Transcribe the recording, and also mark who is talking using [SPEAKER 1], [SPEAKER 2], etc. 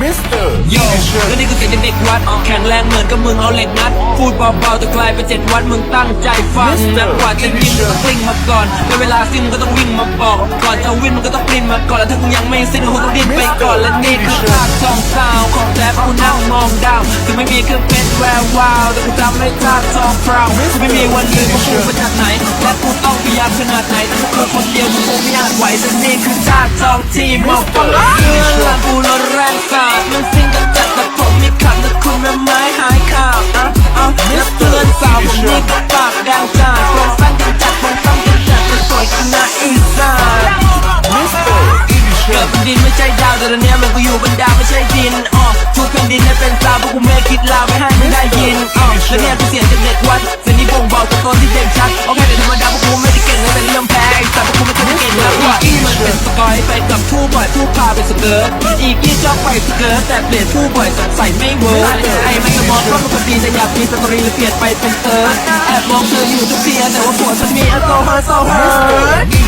[SPEAKER 1] มิสเตอร์
[SPEAKER 2] โยแล้วนี่คือเสียงเด็กวัดแข็งแรงเหมือนกับมึงเอาเหล็กงัดพูดเบาๆแต่กลายเป็นเจ็ดวันมึงตั้งใจฟังนักกว่าจะยิงก็กลิ้งมาก่อนในเวลาสิ้นมึงก็ต้องวิ่งมาบอกก่อนจะวิ่งมึงก็ต้องปลิ้นมาก่อนแล้วถ้ากูยังไม่สิ้นกูต้องดิ้นไปก่อนและนี่คือภาคทองซาวของแท้ ไม่มีเครื่องเพชรแวววาวแต่กูจำไม่ท่าทองพราวกูไม่มีวันลืมว่ากูมาจากไหนและกูต้องพยายามขนาดไหนแต่พวกกูคนเดียวกูคงไม่อาจไหวแต่นี่คือท่าทองที่มองเปิดเพื่อนลากูรถแรงสาดมันซิ่งกันจัดแต่ผมมีขับแต่คุณแม่ไม้หายขาดอะอะแล้วเพื่อนสาวผมนี่ก็ปากแดงจ้าโปรแฟนกันจัดโปรแฟนกันจัดแต่สวยขนาดอีสาน
[SPEAKER 1] มิสเตอร์อีดิ
[SPEAKER 2] เกิ
[SPEAKER 1] ชั่
[SPEAKER 2] ด
[SPEAKER 1] น
[SPEAKER 2] เป็นดินไม่ใช่ดาวแต่ตอนเนี้ย อยู่บนดาวไม่ใช่ดินอ๋อทุกแผ่นดินให้เป็นซาวพวกกูไม่คิดลาไม่ให้มึงได้ยินอ๋อแล้วเนี่ยคือเสียงจากเด็กวัดเสียงนี้บ่งบอกตัวตนที่เด่นชัดโอเคแต่ธรรมดาพวกกูไม่ได้เก่งเลยแต่เรื่องแพ้ไอ้สัตว์พวกกูไม่เคยได้เก่งแล้วว่าอีมันเป็นสกอยไปกับผู้บ่อยผู้พาไปสเกิร์ตอีกยี่ชอบไปสเกิร์ตแต่เปลี่ยนผู้บ่อยสงสัยไม่เวิร์กไอ้ไม่ก็มองว่ามันคนดีแต่อยากมีสตอรี่เลยเปลี่ยนไปเป็นเติร์ดแอบมองเธออยู่ทุกเทียแต่ว่าปวดมันมีแอลกอฮอล์โซเฮิร์